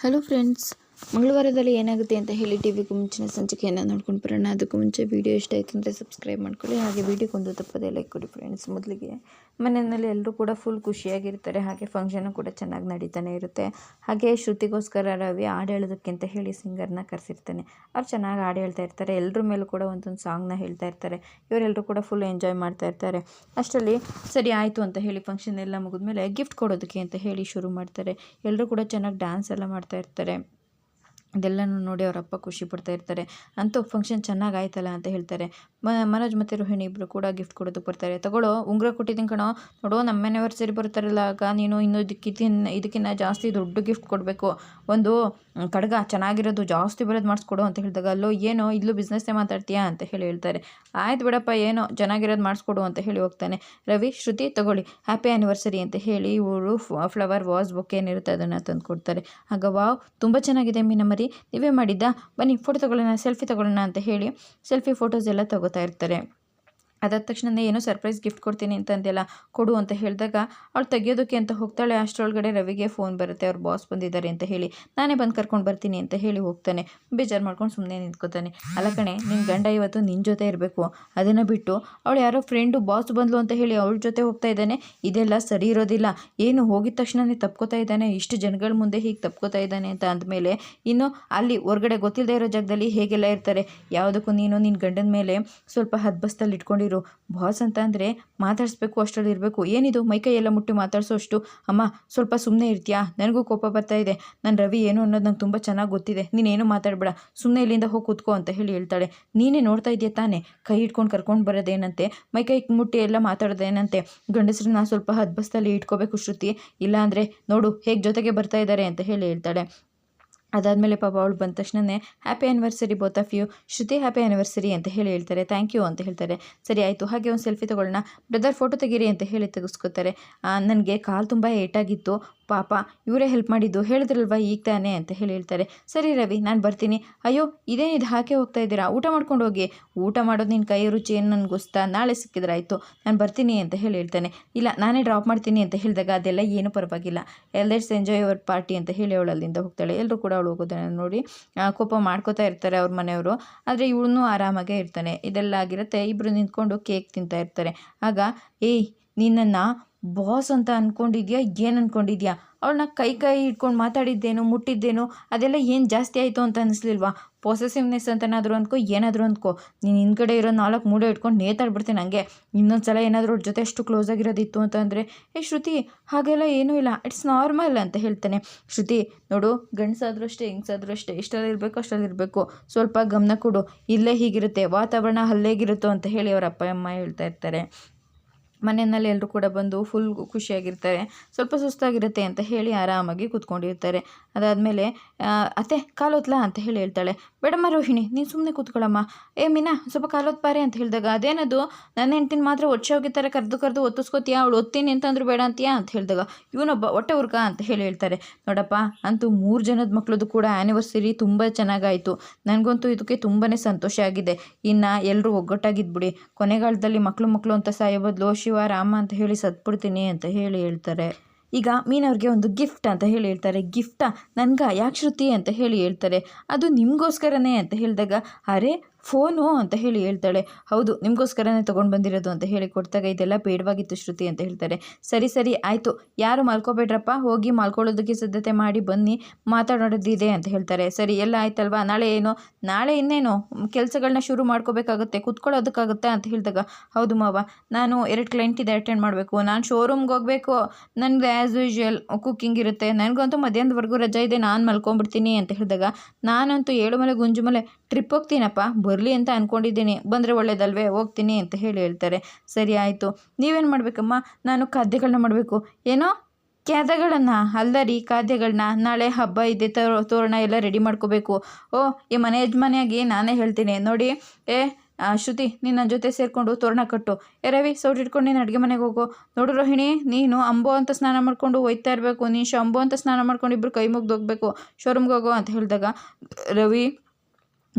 Hello friends ಮಂಗಳವಾರದಲ್ಲಿ ಏನಾಗುತ್ತೆ ಅಂತ ಹೇಳಿ ಟಿ ವಿಗೂ ಮುಂಚಿನ ಸಂಚಿಕೆಯನ್ನು ನೋಡ್ಕೊಂಡು ಬರೋಣ. ಅದಕ್ಕೂ ಮುಂಚೆ ವೀಡಿಯೋ ಇಷ್ಟ ಆಯಿತು ಅಂದರೆ ಸಬ್ಸ್ಕ್ರೈಬ್ ಮಾಡ್ಕೊಳ್ಳಿ. ಹಾಗೆ ವೀಡಿಯೋಗೊಂದು ತಪ್ಪದೇ ಲೈಕ್ ಕೊಡಿ ಫ್ರೆಂಡ್ಸ್ ಮೊದಲಿಗೆ ಮನೆಯಲ್ಲಿ ಎಲ್ಲರೂ ಕೂಡ ಫುಲ್ ಖುಷಿಯಾಗಿರ್ತಾರೆ. ಹಾಗೆ ಫಂಕ್ಷನು ಕೂಡ ಚೆನ್ನಾಗಿ ನಡೀತಾನೆ ಇರುತ್ತೆ. ಹಾಗೆ ಶ್ರುತಿಗೋಸ್ಕರ ರವಿ ಹಾಡು ಹೇಳೋದಕ್ಕೆ ಅಂತ ಹೇಳಿ ಸಿಂಗರ್ನ ಕರೆಸಿರ್ತಾನೆ. ಅವ್ರು ಚೆನ್ನಾಗಿ ಹಾಡು ಹೇಳ್ತಾ ಇರ್ತಾರೆ. ಎಲ್ಲರ ಮೇಲೂ ಕೂಡ ಒಂದೊಂದು ಸಾಂಗ್ನ ಹೇಳ್ತಾ ಇರ್ತಾರೆ. ಇವರೆಲ್ಲರೂ ಕೂಡ ಫುಲ್ ಎಂಜಾಯ್ ಮಾಡ್ತಾ ಇರ್ತಾರೆ. ಅಷ್ಟರಲ್ಲಿ ಸರಿ ಆಯಿತು ಅಂತ ಹೇಳಿ ಫಂಕ್ಷನ್ ಎಲ್ಲ ಮುಗಿದ್ಮೇಲೆ ಗಿಫ್ಟ್ ಕೊಡೋದಕ್ಕೆ ಅಂತ ಹೇಳಿ ಶುರು ಮಾಡ್ತಾರೆ. ಎಲ್ಲರೂ ಕೂಡ ಚೆನ್ನಾಗಿ ಡ್ಯಾನ್ಸ್ ಎಲ್ಲ ಮಾಡ್ತಾ ಇರ್ತಾರೆ. ಅದೆಲ್ಲನೂ ನೋಡಿ ಅವರಪ್ಪ ಖುಷಿ ಪಡ್ತಾ ಇರ್ತಾರೆ. ಅಂತೂ ಫಂಕ್ಷನ್ ಚೆನ್ನಾಗಿ ಆಯ್ತಲ್ಲ ಅಂತ ಹೇಳ್ತಾರೆ. ಮ, ಮನೋಜ್ ಮತ್ತು ರೋಹಿಣಿ ಇಬ್ಬರು ಕೂಡ ಗಿಫ್ಟ್ ಕೊಡೋದಕ್ಕೆ ಬರ್ತಾರೆ. ತಗೊಳ್ಳೋ, ಉಂಗುರ ಕೊಟ್ಟಿದ್ದೀನಿ ಕಣೋ. ನೋಡೋ ನಮ್ಮ ಆ್ಯನಿವರ್ಸರಿ ಬರ್ತಾರಲ್ಲ, ಆಗ ನೀನು ಇನ್ನೂ ಇದಕ್ಕಿಂತ ಇದಕ್ಕಿಂತ ಜಾಸ್ತಿ ದೊಡ್ಡ ಗಿಫ್ಟ್ ಕೊಡಬೇಕು. ಒಂದು ಕಡಗ ಚೆನ್ನಾಗಿರೋದು, ಜಾಸ್ತಿ ಬರೋದು ಮಾಡಿಸ್ಕೊಡು ಅಂತ ಹೇಳಿದಾಗ, ಅಲ್ಲೋ, ಏನೋ, ಇಲ್ಲೂ ಬಿಸ್ನೆಸ್ಸೇ ಮಾತಾಡ್ತೀಯಾ ಅಂತ ಹೇಳಿ ಹೇಳ್ತಾರೆ. ಆಯ್ತು ಬಿಡಪ್ಪ, ಏನೋ, ಚೆನ್ನಾಗಿರೋದು ಮಾಡಿಸ್ಕೊಡು ಅಂತ ಹೇಳಿ ಹೋಗ್ತಾನೆ. ರವಿ, ಶ್ರುತಿ, ತಗೊಳ್ಳಿ ಹ್ಯಾಪಿ ಆ್ಯನಿವರ್ಸರಿ ಅಂತ ಹೇಳಿ ಇವರು ಫ್ಲವರ್ ವಾಸ್ ಬುಕ್ ಏನಿರುತ್ತೆ ಅದನ್ನು ತಂದು ಕೊಡ್ತಾರೆ ಆಗ, ವಾವ್, ತುಂಬ ಚೆನ್ನಾಗಿದೆ ಮೀನ ಮರಿ ನೀವೇ ಮಾಡಿದ್ದ. ಬನ್ನಿ ಫೋಟೋ ತಗೊಳ್ಳೋಣ ಸೆಲ್ಫಿ ತಗೊಳ್ಳೋಣ ಅಂತ ಹೇಳಿ ಸೆಲ್ಫಿ ಫೋಟೋಸ್ ಎಲ್ಲ ತಗೋತಾ ಇರ್ತಾರೆ. ಅದಾದ ತಕ್ಷಣ ಏನೋ ಸರ್ಪ್ರೈಸ್ ಗಿಫ್ಟ್ ಕೊಡ್ತೀನಿ ಅಂತ ಅಂದೆಲ್ಲ ಕೊಡು ಅಂತ ಹೇಳಿದಾಗ ಅವಳು ತೆಗಿಯೋದಕ್ಕೆ ಅಂತ ಹೋಗ್ತಾಳೆ. ಅಷ್ಟರೊಳಗಡೆ ರವಿಗೆ ಫೋನ್ ಬರುತ್ತೆ. ಅವ್ರ ಬಾಸ್ ಬಂದಿದ್ದಾರೆ ಅಂತ ಹೇಳಿ. ನಾನೇ ಬಂದು ಕರ್ಕೊಂಡು ಬರ್ತೀನಿ ಅಂತ ಹೇಳಿ ಹೋಗ್ತಾನೆ. ಬೇಜಾರು ಮಾಡ್ಕೊಂಡು ಸುಮ್ಮನೆ ನಿಂತ್ಕೋತಾನೆ. ಅಲ್ಲ ಕಣೆ ನಿನ್ನ ಗಂಡ ಇವತ್ತು ನಿನ್ನ ಜೊತೆ ಇರಬೇಕು. ಅದನ್ನು ಬಿಟ್ಟು ಅವಳು ಯಾರೋ ಫ್ರೆಂಡು ಬಾಸ್ ಬಂದ್ಲು ಅಂತ ಹೇಳಿ ಅವಳ ಜೊತೆ ಹೋಗ್ತಾ ಇದ್ದಾನೆ. ಇದೆಲ್ಲ ಸರಿ ಇರೋದಿಲ್ಲ. ಏನು ಹೋಗಿದ ತಕ್ಷಣನೇ ತಪ್ಕೋತಾ ಇದ್ದಾನೆ. ಇಷ್ಟು ಜನಗಳ ಮುಂದೆ ಹೀಗೆ ತಪ್ಕೋತಾ ಇದ್ದಾನೆ ಅಂತ ಅಂದಮೇಲೆ ಇನ್ನು ಅಲ್ಲಿ ಹೊರಗಡೆ ಗೊತ್ತಿಲ್ಲದೆ ಇರೋ ಜಾಗದಲ್ಲಿ ಹೇಗೆಲ್ಲ ಇರ್ತಾರೆ? ಯಾವುದಕ್ಕೂ ನೀನು ನಿನ್ನ ಗಂಡನ ಮೇಲೆ ಸ್ವಲ್ಪ ಹದ್ಬಸ್ತಲ್ಲಿ ಇಟ್ಕೊಂಡಿರು ಬಾಸ್ ಅಂತ ಅಂದರೆ ಮಾತಾಡಿಸ್ಬೇಕು, ಅಷ್ಟರಲ್ಲಿ ಇರಬೇಕು. ಏನಿದು? ಮೈಕೈ ಎಲ್ಲ ಮುಟ್ಟಿ ಮಾತಾಡಿಸೋಷ್ಟು. ಅಮ್ಮ, ಸ್ವಲ್ಪ ಸುಮ್ಮನೆ ಇರ್ತೀಯಾ? ನನಗೂ ಕೋಪ ಬರ್ತಾ ಇದೆ. ನಾನು ರವಿ ಏನು ಅನ್ನೋದು ನಂಗೆ ತುಂಬ ಚೆನ್ನಾಗಿ ಗೊತ್ತಿದೆ. ನೀನೇನು ಮಾತಾಡಬೇಡ. ಸುಮ್ಮನೆ ಇಲ್ಲಿಂದ ಹೋಗಿ ಕೂತ್ಕೋ ಅಂತ ಹೇಳಿ ಹೇಳ್ತಾಳೆ. ನೀನೇ ನೋಡ್ತಾ ಇದೆಯಾ ತಾನೇ? ಕೈ ಇಟ್ಕೊಂಡು ಕರ್ಕೊಂಡು ಬರೋದೇನಂತೆ? ಮೈಕೈ ಮುಟ್ಟಿ ಎಲ್ಲ ಮಾತಾಡೋದೇನಂತೆ? ನಾನು ಸ್ವಲ್ಪ ಹದ್ಬಸ್ತಲ್ಲಿ ಇಟ್ಕೋಬೇಕು ಶ್ರುತಿ. ಇಲ್ಲಾಂದರೆ ನೋಡು, ಹೇಗೆ ಜೊತೆಗೆ ಬರ್ತಾ ಇದ್ದಾರೆ ಅಂತ ಹೇಳಿ ಹೇಳ್ತಾಳೆ. ಅದಾದಮೇಲೆ ಪಾಪ ಅವಳು ಬಂದ ತಕ್ಷಣನೇ happy anniversary both of you Shruti happy anniversary ಅಂತ ಹೇಳಿ ಹೇಳ್ತಾರೆ. ಥ್ಯಾಂಕ್ ಯು ಅಂತ ಹೇಳ್ತಾರೆ. ಸರಿ, ಆಯಿತು. ಹಾಗೆ ಒಂದು ಸೆಲ್ಫಿ ತೊಗೊಳ್ಳೋಣ. ಬ್ರದರ್ ಫೋಟೋ ತೆಗೀರಿ ಅಂತ ಹೇಳಿ ತೆಗೆಸ್ಕೋತಾರೆ. ನನಗೆ ಕಾಲು ತುಂಬ ಏಟಾಗಿತ್ತು. ಪಾಪ ಇವರೇ ಹೆಲ್ಪ್ ಮಾಡಿದ್ದು ಹೇಳಿದ್ರಲ್ವ ಈಗ ತಾನೇ ಅಂತ ಹೇಳಿ ಹೇಳ್ತಾರೆ. ಸರಿ ರವಿ, ನಾನು ಬರ್ತೀನಿ. ಅಯ್ಯೋ ಇದೇನಿದು ಹಾಕಿ ಹೋಗ್ತಾ ಇದ್ದೀರಾ? ಊಟ ಮಾಡ್ಕೊಂಡು ಹೋಗಿ. ಊಟ ಮಾಡೋದು ನಿನ್ನ ಕೈ ರುಚಿ ಏನು ನನಗೆ ಗೊತ್ತಾ ನಾಳೆ ಸಿಕ್ಕಿದ್ರೆ ಆಯಿತು ನಾನು ಬರ್ತೀನಿ ಅಂತ ಹೇಳಿ ಹೇಳ್ತಾನೆ. ಇಲ್ಲ, ನಾನೇ ಡ್ರಾಪ್ ಮಾಡ್ತೀನಿ ಅಂತ ಹೇಳಿದಾಗ ಅದೆಲ್ಲ ಏನೂ ಪರವಾಗಿಲ್ಲ. ಎಲ್ಲೆಟ್ಸ್ ಎಂಜಾಯ್ ಯುವರ್ ಪಾರ್ಟಿ ಅಂತ ಹೇಳಿ ಅವಳು ಅಲ್ಲಿಂದ ಹೋಗ್ತಾಳೆ. ಎಲ್ಲರೂ ಕೂಡ ಅವಳು ಹೋಗೋದನ್ನು ನೋಡಿ ಕೋಪ ಮಾಡ್ಕೋತಾ ಇರ್ತಾರೆ ಅವ್ರ ಮನೆಯವರು. ಆದರೆ ಇವಳನ್ನೂ ಆರಾಮಾಗೆ ಇರ್ತಾನೆ. ಇದೆಲ್ಲ ಆಗಿರುತ್ತೆ. ಇಬ್ಬರು ನಿಂತ್ಕೊಂಡು ಕೇಕ್ ತಿಂತಾ ಇರ್ತಾರೆ. ಆಗ, ಏಯ್, ನಿನ್ನನ್ನು ಬಾಸ್ ಅಂತ ಅಂದ್ಕೊಂಡಿದ್ಯಾ ಏನು ಅಂದ್ಕೊಂಡಿದ್ಯಾ ಅವಳನ್ನ ಕೈ ಕೈ ಇಟ್ಕೊಂಡು ಮಾತಾಡಿದ್ದೇನು, ಮುಟ್ಟಿದ್ದೇನು, ಅದೆಲ್ಲ ಏನು ಜಾಸ್ತಿ ಆಯಿತು ಅಂತ ಅನ್ನಿಸ್ಲಿಲ್ವಾ ಪೊಸೆಸಿವ್ನೆಸ್ ಅಂತನಾದರೂ ಅಂದ್ಕೋ ಏನಾದರೂ ಅಂದ್ಕೋ ನೀನು ಹಿಂದ್ಗಡೆ ಇರೋ ನಾಲ್ಕು ಮೂಡೆ ಇಟ್ಕೊಂಡು ನೇತಾಡ್ಬಿಡ್ತೀನಿ ಹಂಗೆ. ಇನ್ನೊಂದು ಸಲ ಏನಾದರೂ ಅವ್ರ ಜೊತೆ ಅಷ್ಟು ಕ್ಲೋಸ್ ಆಗಿರೋದಿತ್ತು ಅಂತಂದರೆ ಏ ಶ್ರುತಿ, ಹಾಗೆಲ್ಲ ಏನೂ ಇಲ್ಲ. ಇಟ್ಸ್ ನಾರ್ಮಲ್ ಅಂತ ಹೇಳ್ತಾನೆ. ಶ್ರುತಿ, ನೋಡು, ಗಂಡಸಾದ್ರೂ ಅಷ್ಟೇ, ಹೆಂಗಸಾದ್ರೂ ಅಷ್ಟೇ. ಎಷ್ಟರಲ್ಲಿ ಇರಬೇಕು, ಅಷ್ಟರಲ್ಲಿ ಇರಬೇಕು. ಸ್ವಲ್ಪ ಗಮನ ಕೊಡು. ಇಲ್ಲೇ ಹೀಗಿರುತ್ತೆ. ವಾತಾವರಣ ಅಲ್ಲೇಗಿರುತ್ತೋ ಅಂತ ಹೇಳಿ ಅವರ ಅಪ್ಪ, ಅಮ್ಮ ಹೇಳ್ತಾ ಇರ್ತಾರೆ. ಮನೆಯಲ್ಲಿ ಎಲ್ಲರೂ ಕೂಡ ಬಂದು ಫುಲ್ ಖುಷಿಯಾಗಿರ್ತಾರೆ. ಸ್ವಲ್ಪ ಸುಸ್ತಾಗಿರುತ್ತೆ ಅಂತ ಹೇಳಿ ಆರಾಮಾಗಿ ಕೂತ್ಕೊಂಡಿರ್ತಾರೆ. ಅದಾದಮೇಲೆ ಅತ್ತೆ ಕಾಲೋತ್ಲಾ ಅಂತ ಹೇಳಿ ಹೇಳ್ತಾಳೆ. ಬೇಡಮ್ಮ ರೋಹಿಣಿ, ನೀನು ಸುಮ್ಮನೆ ಕೂತ್ಕೊಳ್ಳಮ್ಮ ಏ, ಮೀನಾ, ಸ್ವಲ್ಪ ಕಾಲೋತ್ ಪಾರೆ ಅಂತ ಹೇಳಿದಾಗ, ಅದೇನದು? ನನ್ನ ಹೆಂಡ್ತಿನ ಮಾತ್ರ ಒಚ್ಚೆ ಹೋಗಿರ್ತಾರೆ ಕರೆದು ಕರೆದು ಒತ್ತಿಸ್ಕೋತೀಯಾ? ಅವಳು ಒತ್ತೀನಿ ಅಂತಂದ್ರು ಬೇಡ ಅಂತೀಯಾ? ಅಂತ ಹೇಳಿದಾಗ, ಇವನೊಬ್ಬ ಹೊಟ್ಟೆ ಹುರ್ಕ? ಅಂತ ಹೇಳಿ ಹೇಳ್ತಾರೆ. ನೋಡಪ್ಪ, ಅಂತೂ ಮೂರು ಜನದ ಮಕ್ಕಳದು ಕೂಡ ಆ್ಯನಿವರ್ಸರಿ ತುಂಬ ಚೆನ್ನಾಗಾಯಿತು. ನನಗಂತೂ ಇದಕ್ಕೆ ತುಂಬಾ ಸಂತೋಷ ಆಗಿದೆ. ಇನ್ನು ಎಲ್ಲರೂ ಒಗ್ಗಟ್ಟಾಗಿದ್ಬಿಡಿ. ಕೊನೆಗಾಲದಲ್ಲಿ ಮಕ್ಕಳು ಮಕ್ಕಳು ಅಂತ ಸಾಯೋ ಬದಲು ಶಿವ, ರಾಮ ಅಂತ ಹೇಳಿ ಸತ್ಬಿಡ್ತೀನಿ ಅಂತ ಹೇಳಿ ಹೇಳ್ತಾರೆ. ಈಗ ಮೀನವ್ರಿಗೆ ಒಂದು ಗಿಫ್ಟ್ ಅಂತ ಹೇಳಿ ಹೇಳ್ತಾರೆ. ಗಿಫ್ಟಾ? ನನ್ಗ? ಯಾಕೆ ಶ್ರುತಿ? ಅಂತ ಹೇಳಿ ಹೇಳ್ತಾರೆ. ಅದು ನಿಮಗೋಸ್ಕರನೇ ಅಂತ ಹೇಳಿದಾಗ, ಅರೆ ಫೋನು ಅಂತ ಹೇಳಿ ಹೇಳ್ತಾಳೆ. ಹೌದು, ನಿಮಗೋಸ್ಕರನೇ ತೊಗೊಂಡು ಬಂದಿರೋದು ಅಂತ ಹೇಳಿ ಕೊಡ್ತಾಗ ಇದೆಲ್ಲ ಬೇಡವಾಗಿತ್ತು ಶ್ರುತಿ ಅಂತ ಹೇಳ್ತಾರೆ. ಸರಿ ಸರಿ, ಆಯಿತು. ಯಾರು ಮಲ್ಕೋಬೇಡ್ರಪ್ಪ, ಹೋಗಿ ಮಾಲ್ಕೊಳ್ಳೋದಕ್ಕೆ ಸಿದ್ಧತೆ ಮಾಡಿ ಬನ್ನಿ, ಮಾತಾಡೋದಿದೆ ಅಂತ ಹೇಳ್ತಾರೆ. ಸರಿ, ಎಲ್ಲ ಆಯ್ತಲ್ವಾ? ನಾಳೆ ಏನೋ? ನಾಳೆ ಇನ್ನೇನು? ಕೆಲಸಗಳನ್ನ ಶುರು ಮಾಡ್ಕೋಬೇಕಾಗುತ್ತೆ, ಕುತ್ಕೊಳ್ಳೋದಕ್ಕಾಗುತ್ತಾ ಅಂತ ಹೇಳಿದಾಗ, ಹೌದು ಮಾವ, ನಾನು ಎರಡು ಕ್ಲೈಂಟ್ ಇದೆ ಅಟೆಂಡ್ ಮಾಡಬೇಕು. ನಾನು ಶೋರೂಮ್ಗೆ ಹೋಗಬೇಕು. ನನಗೆ ಆ್ಯಸ್ ಯೂಶ್ವಲ್ ಕುಕ್ಕಿಂಗ್ ಇರುತ್ತೆ. ನನಗಂತೂ ಮಧ್ಯಾಹ್ನದವರೆಗೂ ರಜೆ ಇದೆ, ನಾನು ಮಲ್ಕೊಂಡ್ಬಿಡ್ತೀನಿ ಅಂತ ಹೇಳಿದಾಗ, ನಾನಂತೂ ಏಳು ಮಲೆ ಗುಂಜು ಮಲೆ ಟ್ರಿಪ್ ಹೋಗ್ತೀನಪ್ಪ ಬರಲಿ ಅಂತ ಅಂದ್ಕೊಂಡಿದ್ದೀನಿ ಬಂದರೆ ಒಳ್ಳೇದಲ್ವೇ? ಹೋಗ್ತೀನಿ ಅಂತ ಹೇಳಿ ಹೇಳ್ತಾರೆ. ಸರಿ, ಆಯಿತು. ನೀವೇನು ಮಾಡಬೇಕಮ್ಮ? ನಾನು ಖಾದ್ಯಗಳನ್ನ ಮಾಡಬೇಕು. ಏನೋ? ಖಾದ್ಯಗಳನ್ನು ಅಲ್ಲ ರೀ ಖಾದ್ಯಗಳನ್ನ ನಾಳೆ ಹಬ್ಬ ಇದೆ, ತೋ- ತೋರಣ ಎಲ್ಲ ರೆಡಿ ಮಾಡ್ಕೋಬೇಕು. ಓ, ಈ ಮನೆ ಯಜಮಾನಿಯಾಗಿ ನಾನೇ ಹೇಳ್ತೀನಿ. ನೋಡಿ, ಏ ಶ್ರುತಿ, ನೀನು ನನ್ನ ಜೊತೆ ಸೇರಿಕೊಂಡು ತೋರಣ ಕಟ್ಟು. ಏ, ರವಿ, ಸೌಟ್ ಇಟ್ಕೊಂಡು ನೀನು ಅಡುಗೆ ಮನೆಗೆ ಹೋಗು. ನೋಡು ರೋಹಿಣಿ, ನೀನು ಅಂಬೋ ಅಂತ ಸ್ನಾನ ಮಾಡ್ಕೊಂಡು ಒಯ್ತಾ ಇರಬೇಕು. ನೀನು ಶಂಬೋ ಅಂತ ಸ್ನಾನ ಮಾಡ್ಕೊಂಡು ಇಬ್ಬರು ಕೈ ಮುಗ್ದು ಹೋಗಬೇಕು. ಶೋರೂಮ್ಗೆ ಹೋಗೋ ಅಂತ ಹೇಳಿದಾಗ, ರವಿ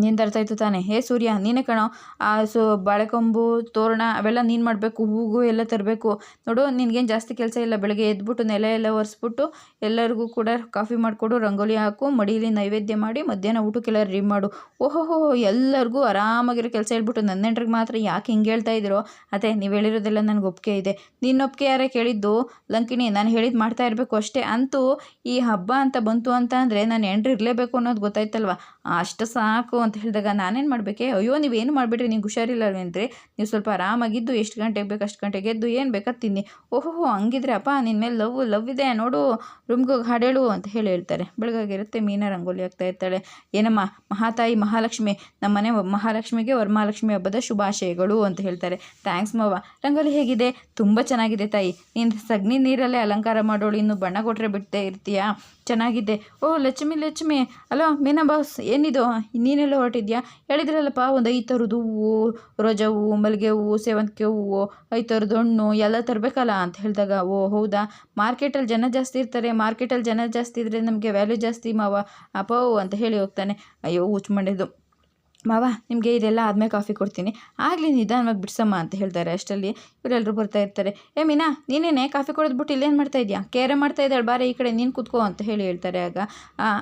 ನೀನು ತರ್ತಾಯಿತ್ತು ತಾನೆ. ಹೇ ಸೂರ್ಯ, ನೀನೇ ಕಣೋ, ಆ ಸೊ, ಬಾಳೆಕೊಂಬು, ತೋರಣ ಅವೆಲ್ಲ ನೀನು ಮಾಡಬೇಕು ಹೂವು ಎಲ್ಲ ತರಬೇಕು. ನೋಡು, ನಿನಗೇನು ಜಾಸ್ತಿ ಕೆಲಸ ಇಲ್ಲ. ಬೆಳಗ್ಗೆ ಎದ್ಬಿಟ್ಟು ನೆಲ ಎಲ್ಲ ಒರೆಸ್ಬಿಟ್ಟು ಎಲ್ಲರಿಗೂ ಕೂಡ ಕಾಫಿ ಮಾಡಿಕೊಡು, ರಂಗೋಲಿ ಹಾಕು, ಮಡಿಲಿ ನೈವೇದ್ಯ ಮಾಡಿ, ಮಧ್ಯಾಹ್ನ ಊಟಕ್ಕೆಲ್ಲ ರೆಡಿ ಮಾಡು. ಓಹೋಹೋ, ಎಲ್ಲರಿಗೂ ಆರಾಮಾಗಿರೋ ಕೆಲಸ ಹೇಳ್ಬಿಟ್ಟು ನನ್ನ ಎಂಟ್ರಿಗೆ ಮಾತ್ರ ಯಾಕೆ ಹಿಂಗೆ ಹೇಳ್ತಾ ಇದ್ದೀರೋ ಅದೇ, ನೀವು ಹೇಳಿರೋದೆಲ್ಲ ನನಗೆ ಒಪ್ಪಿಗೆ ಇದೆ. ನಿನ್ನ ಒಪ್ಪಿಗೆ ಯಾರೇ ಕೇಳಿದ್ದು, ಲಂಕಿಣಿ, ನಾನು ಹೇಳಿದ್ದು ಮಾಡ್ತಾ ಇರಬೇಕು ಅಷ್ಟೇ. ಅಂತೂ ಈ ಹಬ್ಬ ಅಂತ ಬಂತು ಅಂತ ಅಂದರೆ ನಾನು ಎಂಟ್ರು ಇರಲೇಬೇಕು ಅನ್ನೋದು ಗೊತ್ತಾಯ್ತಲ್ವ? ಅಷ್ಟು ಸಾಕು ಅಂತ ಹೇಳಿದಾಗ ನಾನೇನು ಮಾಡಬೇಕೆ? ಅಯ್ಯೋ ನೀವೇನು ಮಾಡಿಬಿಟ್ರಿ? ನೀವು ಹುಷಾರಿಲ್ಲವೇನ್ರಿ? ನೀವು ಸ್ವಲ್ಪ ಆರಾಮಾಗಿದ್ದು, ಎಷ್ಟು ಗಂಟೆಗೆ ಬೇಕು ಅಷ್ಟು ಗಂಟೆಗೆ ಎದ್ದು ಏನು ಬೇಕಾದ ತಿನ್ನಿ. ಓಹೋ ಹಂಗಿದ್ರೆ ಅಪ್ಪ ನಿನ್ನ ಮೇಲೆ ಲವ್ ಲವ್ ಇದೆ, ನೋಡು, ರೂಮ್ಗೆ ಹೋಗಿ ಹಾಡೇಳು ಅಂತ ಹೇಳಿ ಹೇಳ್ತಾರೆ. ಬೆಳಗಾಗಿರುತ್ತೆ ಮೀನಾ ರಂಗೋಲಿ ಆಗ್ತಾ ಇರ್ತಾಳೆ. ಏನಮ್ಮ, ಮಹಾತಾಯಿ, ಮಹಾಲಕ್ಷ್ಮಿ ನಮ್ಮ ಮನೆ ಮಹಾಲಕ್ಷ್ಮಿಗೆ ವರಮಹಾಲಕ್ಷ್ಮಿ ಹಬ್ಬದ ಶುಭಾಶಯಗಳು ಅಂತ ಹೇಳ್ತಾರೆ. ಥ್ಯಾಂಕ್ಸ್ ಮಾವ. ರಂಗೋಲಿ ಹೇಗಿದೆ? ತುಂಬ ಚೆನ್ನಾಗಿದೆ ತಾಯಿ. ನೀನು ಸಗ್ನಿ ನೀರಲ್ಲೇ ಅಲಂಕಾರ ಮಾಡೋಳು, ಇನ್ನು ಬಣ್ಣ ಕೊಟ್ಟರೆ ಬಿಡ್ತೇ ಇರ್ತೀಯಾ? ಚೆನ್ನಾಗಿದೆ. ಓ, ಲಕ್ಷ್ಮಿ ಲಕ್ಷ್ಮಿ. ಅಲೋ, ಮೀನಾ ಬಾಸ್, ಏನಿದು? ನೀನೆಲ್ಲ ಹೊರಟಿದ್ಯಾ? ಹೇಳಿದ್ರಲ್ಲಪ್ಪ, ಒಂದು ಐದು ಥರದ್ದು ಹೂವು, ರೋಜ ಹೂವು, ಮಲ್ಲಿಗೆ ಹೂವು, ಸೇವಂತಿಗೆ ಹೂವು ಐದು ಥರದ ಹಣ್ಣು, ಎಲ್ಲ ತರಬೇಕಲ್ಲ ಅಂತ ಹೇಳಿದಾಗ, ಓ, ಹೌದಾ? ಮಾರ್ಕೆಟಲ್ಲಿ ಜನ ಜಾಸ್ತಿ ಇರ್ತಾರೆ. ಮಾರ್ಕೆಟಲ್ಲಿ ಜನ ಜಾಸ್ತಿ ಇದ್ದರೆ ನಮಗೆ ವ್ಯಾಲ್ಯೂ ಜಾಸ್ತಿ ಮಾವ. ಅಪೋ ಅಂತ ಹೇಳಿ ಹೋಗ್ತಾನೆ. ಅಯ್ಯೋ ಹುಚ್ಚು ಮಾಡಿದ್ದು ಮಾವ, ನಿಮಗೆ ಇದೆಲ್ಲ ಆದಮೇಲೆ ಕಾಫಿ ಕೊಡ್ತೀನಿ. ಆಗಲಿ, ನಿಧಾನವಾಗಿ ಬಿಡ್ಸಮ್ಮ ಅಂತ ಹೇಳ್ತಾರೆ ಅಷ್ಟರಲ್ಲಿ. ಇವರೆಲ್ಲರೂ ಬರ್ತಾ ಇರ್ತಾರೆ. ಏ, ಮೀನಾ, ನೀನೇನೆ? ಕಾಫಿ ಕೊಡೋದ್ಬಿಟ್ಟು ಇಲ್ಲೇನು ಮಾಡ್ತಾ ಇದೆಯಾ? ಕೇರೆ ಮಾಡ್ತಾ ಇದ್ದಾಳೆ, ಬಾರೆ ಈ ಕಡೆ, ನೀನು ಕೂತ್ಕೋ ಅಂತ ಹೇಳಿ ಹೇಳ್ತಾರೆ ಆಗ.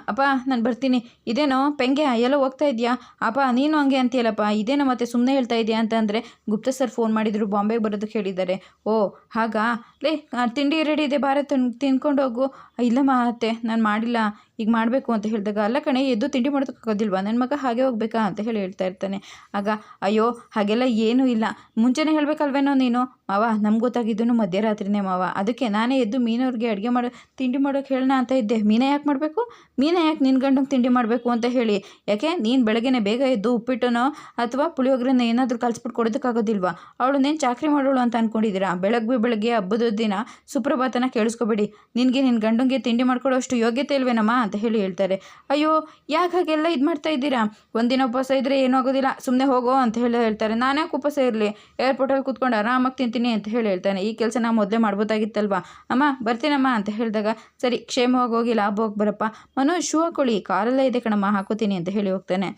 ಅಪ್ಪ, ನಾನು ಬರ್ತೀನಿ. ಇದೇನೋ ಪೆಂಗೆ ಎಲ್ಲೋ ಹೋಗ್ತಾ ಇದೆಯಾ? ಅಪ್ಪ, ನೀನು ಹಂಗೆ ಅಂತೀಯಲ್ಲಪ್ಪ? ಇದೇನೋ ಮತ್ತೆ ಸುಮ್ಮನೆ ಹೇಳ್ತಾ ಇದೆಯಾ? ಅಂತ ಅಂದರೆ ಗುಪ್ತ ಸರ್ ಫೋನ್ ಮಾಡಿದರು, ಬಾಂಬೆಗೆ ಬರೋದಕ್ಕೆ ಹೇಳಿದ್ದಾರೆ. ಓ, ಹಾಗಾ? ಲೇ ತಿಂಡಿ ರೆಡಿ ಇದೆ, ಬಾರೆ, ತಿನ್ ತಿನ್ಕೊಂಡು ಹೋಗು ಇಲ್ಲಮ್ಮ ಅತ್ತೆ, ನಾನು ಮಾಡಿಲ್ಲ. ಈಗ ಮಾಡಬೇಕು ಅಂತ ಹೇಳಿದಾಗ, ಅಲ್ಲ ಕಣೆ, ಎದ್ದು ತಿಂಡಿ ಮಾಡೋದಕ್ಕಾಗೋದಿಲ್ವಾ? ನನ್ನ ಮಗ ಹಾಗೆ ಹೋಗ್ಬೇಕಾ? ಅಂತ ಹೇಳಿ ಹೇಳ್ತಾ ಇರ್ತಾನೆ. ಆಗ, ಅಯ್ಯೋ, ಹಾಗೆಲ್ಲ ಏನೂ ಇಲ್ಲ. ಮುಂಚೆನೇ ಹೇಳಬೇಕಲ್ವೇನೋ ನೀನು? ಮಾವ, ನಮ್ಗೆ ಗೊತ್ತಾಗಿದ್ದು ಮಧ್ಯರಾತ್ರಿನೇ ಮಾವ. ಅದಕ್ಕೆ ನಾನೇ ಎದ್ದು ಮೀನವ್ರಿಗೆ ಅಡುಗೆ ಮಾಡೋ, ತಿಂಡಿ ಮಾಡೋಕೆ ಹೇಳೋಣ ಅಂತ ಇದ್ದೆ. ಮೀನೇ ಯಾಕೆ ಮಾಡಬೇಕು? ಮೀನೇ ಯಾಕೆ ನಿನ್ನ ಗಂಡಂಗೆ ತಿಂಡಿ ಮಾಡಬೇಕು ಅಂತ ಹೇಳಿ. ಯಾಕೆ? ನೀನು ಬೆಳಗ್ಗೆನೆ ಬೇಗ ಎದ್ದು ಉಪ್ಪಿಟ್ಟನೋ ಅಥವಾ ಪುಳಿಯೋಗ್ರನ್ನ ಏನಾದರೂ ಕಲಿಸ್ಬಿಟ್ಟು ಕೊಡೋದಕ್ಕಾಗೋದಿಲ್ವಾ? ಅವಳು ನೇನು ಚಾಕ್ರಿ ಮಾಡೋಳು ಅಂತ ಅಂದ್ಕೊಂಡಿದ್ದೀರಾ ಬೆಳಗ್ಗೆ ಬೆಳಗ್ಗೆ ಹಬ್ಬದ ದಿನ ಸುಪ್ರಭಾತನ ಕೇಳಿಸ್ಕೊಬೇಡಿ. ನಿನಗೆ ನಿನ್ನ ಗಂಡಂಗೆ ತಿಂಡಿ ಮಾಡ್ಕೊಳ್ಳೋ ಅಷ್ಟು ಯೋಗ್ಯತೆ ಇಲ್ವೇನಮ್ಮ? ಅಂತ ಹೇಳಿ ಹೇಳ್ತಾರೆ. ಅಯ್ಯೋ, ಯಾಕೆ ಹಾಗೆಲ್ಲ ಇದು ಮಾಡ್ತಾ ಇದ್ದೀರಾ? ಒಂದಿನ ಉಪವಾಸ ಇದ್ದರೆ ಏನೂ ಆಗೋದಿಲ್ಲ ಸುಮ್ಮನೆ ಹೋಗೋ ಅಂತ ಹೇಳಿ ಹೇಳ್ತಾರೆ. ನಾನು ಯಾಕೆ ಉಪವಾಸ ಇರಲಿ? ಏರ್ಪೋರ್ಟಲ್ಲಿ ಕೂತ್ಕೊಂಡು ಆರಾಮಾಗಿ ತಿಂತೀನಿ ಅಂತ ಹೇಳಿ ಹೇಳ್ತಾನೆ. ಈ ಕೆಲಸ ನಾವು ಮೊದಲೇ ಮಾಡ್ಬೋದಾಗಿತ್ತಲ್ವ? ಅಮ್ಮ, ಬರ್ತೀನಮ್ಮ ಅಂತ ಹೇಳಿದಾಗ, ಸರಿ, ಕ್ಷೇಮವಾಗಿ ಹೋಗಿ ಲಾಭ ಹೋಗಿ ಬರಪ್ಪ. ಮನೋಜ್ ಶೂ ಹಾಕೊಳ್ಳಿ, ಕಾರಲ್ಲೇ ಇದೆ ಕಣಮ್ಮ, ಹಾಕೋತೀನಿ ಅಂತ ಹೇಳಿ ಹೋಗ್ತಾನೆ.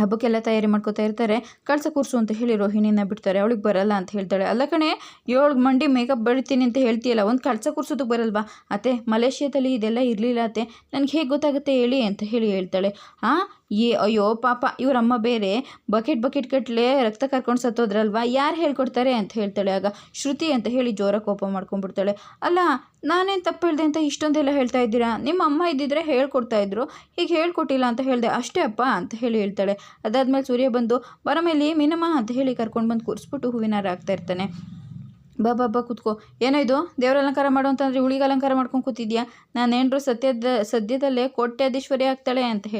ಹಬ್ಬಕ್ಕೆಲ್ಲ ತಯಾರಿ ಮಾಡ್ಕೋತಾ ಇರ್ತಾರೆ. ಕಳ್ಸ ಕೂರಿಸು ಅಂತ ಹೇಳಿ ರೋಹಿಣಿನ ಬಿಡ್ತಾರೆ. ಅವಳಿಗೆ ಬರಲ್ಲ ಅಂತ ಹೇಳ್ತಾಳೆ. ಅಲ್ಲ ಕಣೆ, ಏಳು ಮಂಡಿ ಮೇಕಪ್ ಬೆಳಿತೀನಿ ಅಂತ ಹೇಳ್ತೀಯಲ್ಲ, ಒಂದು ಕಳ್ಸ ಕೂರ್ಸೋದಕ್ಕೆ ಬರಲ್ವಾ? ಅತ್ತೆ, ಮಲೇಷ್ಯಾದಲ್ಲಿ ಇದೆಲ್ಲ ಇರಲಿಲ್ಲ ಅತ್ತೆ. ನನಗೆ ಹೇಗೆ ಗೊತ್ತಾಗುತ್ತೆ ಹೇಳಿ ಅಂತ ಹೇಳಿ ಹೇಳ್ತಾಳೆ. ಹಾಂ ಏ, ಅಯ್ಯೋ, ಪಾಪ, ಇವರಮ್ಮ ಬೇರೆ. ಬಕೆಟ್ ಬಕೆಟ್ ಕಟ್ಲೆ ರಕ್ತ ಕರ್ಕೊಂಡು ಸತ್ತೋದ್ರಲ್ವಾ? ಯಾರು ಹೇಳ್ಕೊಡ್ತಾರೆ ಅಂತ ಹೇಳ್ತಾಳೆ. ಆಗ ಶ್ರುತಿ ಅಂತ ಹೇಳಿ ಜೋರ ಕೋಪ ಮಾಡ್ಕೊಂಡ್ಬಿಡ್ತಾಳೆ. ಅಲ್ಲ ನಾನೇನು ತಪ್ಪು ಹೇಳಿದೆ ಅಂತ ಇಷ್ಟೊಂದೆಲ್ಲ ಹೇಳ್ತಾ ಇದ್ದೀರಾ? ನಿಮ್ಮ ಅಮ್ಮ ಇದ್ದಿದ್ರೆ ಹೇಳ್ಕೊಡ್ತಾ ಇದ್ರು. ಈಗ ಹೇಳ್ಕೊಟ್ಟಿಲ್ಲ ಅಂತ ಹೇಳಿದೆ, ಅಷ್ಟೇ ಅಪ್ಪ ಅಂತ ಹೇಳಿ ಹೇಳ್ತಾಳೆ. ಅದಾದ್ಮೇಲೆ ಸೂರ್ಯ ಬಂದು, ಬರ ಮೇಲೆ ಮೀನಮ್ಮ ಅಂತ ಹೇಳಿ ಕರ್ಕೊಂಡು ಬಂದು ಕೂರಿಸ್ಬಿಟ್ಟು ಹೂವಿನಾರ ಇರ್ತಾನೆ. ಬಾ ಬಾ ಬಾ, ಕೂತ್ಕೋ. ಏನೋ ಇದು? ದೇವ್ರ ಅಲಂಕಾರ ಮಾಡು ಅಂತಂದರೆ ಹುಳಿಗೆ ಅಲಂಕಾರ ಮಾಡ್ಕೊಂಡು ಕೂತಿದ್ಯಾ? ನಾನೇನ್ರು ಸತ್ಯದ, ಸದ್ಯದಲ್ಲೇ ಕೋಟ್ಯಾಧೀಶ್ವರಿ ಆಗ್ತಾಳೆ ಅಂತ ಹೇಳಿ